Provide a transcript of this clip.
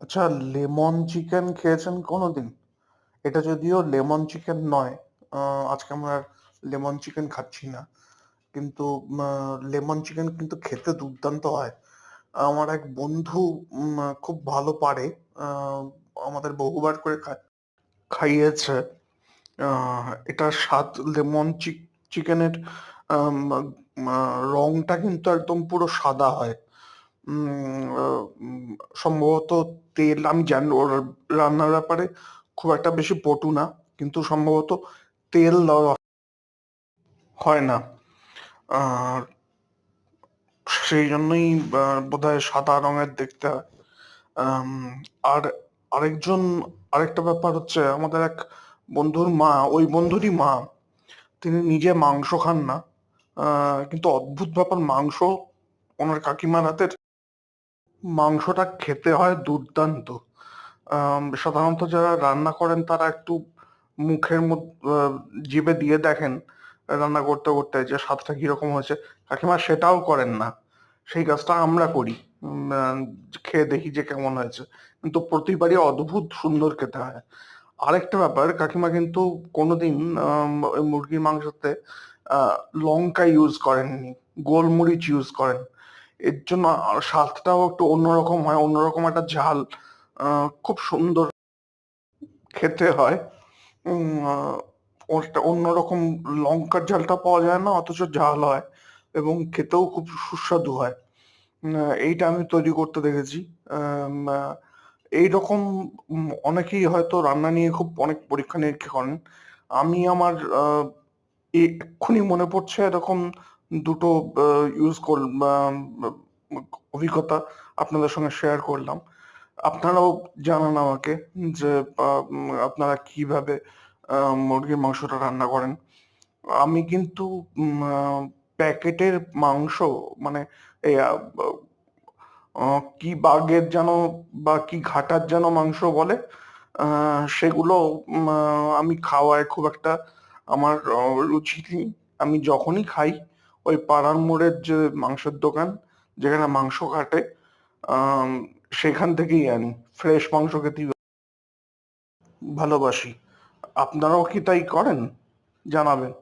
আচ্ছা lemon chicken খেয়েছেন কোনোদিন? এটা যদিও লেমন চিকেন নয়। আজকে আমরা লেমন চিকেন খাচ্ছি না। কিন্তু লেমন চিকেন কিন্তু খেতে দুর্দান্ত হয়। আমার এক বন্ধু খুব ভালো পারে। আমাদের বহুবার করে খা, খাইয়েছে। আ এটার স্বাদ লেমন চিকেনের রংটা কিন্তু একদম পুরো সাদা হয়। সম্ভবত তেল আমি জানি ওর রান্নার ব্যাপারে খুব একটা বেশি পটু না। কিন্তু সম্ভবত তেল দেওয়া হয় না। আর সেইজন্যই বা বোধহয় সাদা রঙের দেখতে হয়। আর আরেকজন আরেকটা ব্যাপার হচ্ছে আমাদের এক বন্ধুর মা, ওই বন্ধুরই মা, তিনি নিজে মাংস খান না। কিন্তু অদ্ভুত ব্যাপার মাংস ওনার কাকিমার হাতের মাংসটা খেতে হয় দুর্দান্ত। সাধারণত যারা রান্না করেন তারা একটু মুখের মধ্য জিভে দিয়ে দেখেন রান্না করতে, করতে যে স্বাদটা কীরকম হয়েছে। কাকিমা সেটাও করেন না। সেই কাজটা আমরা করি। খেয়ে দেখি যে কেমন হয়েছে। কিন্তু প্রতিবারই অদ্ভুত সুন্দর খেতে হয়। আরেকটা ব্যাপার কাকিমা কিন্তু কোনোদিন ওই মুরগির মাংসতে আ লঙ্কা ইউজ করেননি। গোলমরিচ ইউজ করেন। এর জন্য স্বাদটাও একটু অন্যরকম হয়। অন্যরকম একটা ঝাল খুব সুন্দর খেতে হয়। ওটা অন্যরকম লঙ্কার ঝালটা পাওয়া যায় না, অথচ ঝাল হয় এবং খেতেও খুব সুস্বাদু হয়। এইটা আমি তৈরি করতে দেখেছি। আম আ এইরকম অনেকেই হয়তো রান্না নিয়ে খুব অনেক পরীক্ষা-নিরীক্ষা করেন। আমি আমার এক্ষুনি মনে পড়ছে এরকম ২ টো আ ইউজ কর অভিজ্ঞতা আপনাদের সঙ্গে শেয়ার করলাম। আপনারাও জানান আমাকে যে আপনারা কীভাবে মুরগির মাংসটা রান্না করেন। আমি কিন্তু প্যাকেটের মাংস মানে এই কি বাগের যেন বা কি ঘাটার যেন মাংস বলে? সেগুলো আমি খাওয়ায় খুব একটা আমার রুচি নেই। আমি যখনই খাই ওই পাড়ার মোড়ের যে মাংসের দোকান, যেখানে মাংস কাটে সেখান থেকেই আনি। ফ্রেশ মাংস খেতেই ভালোবাসি। আপনারাও কি তাই করেন? জানাবেন।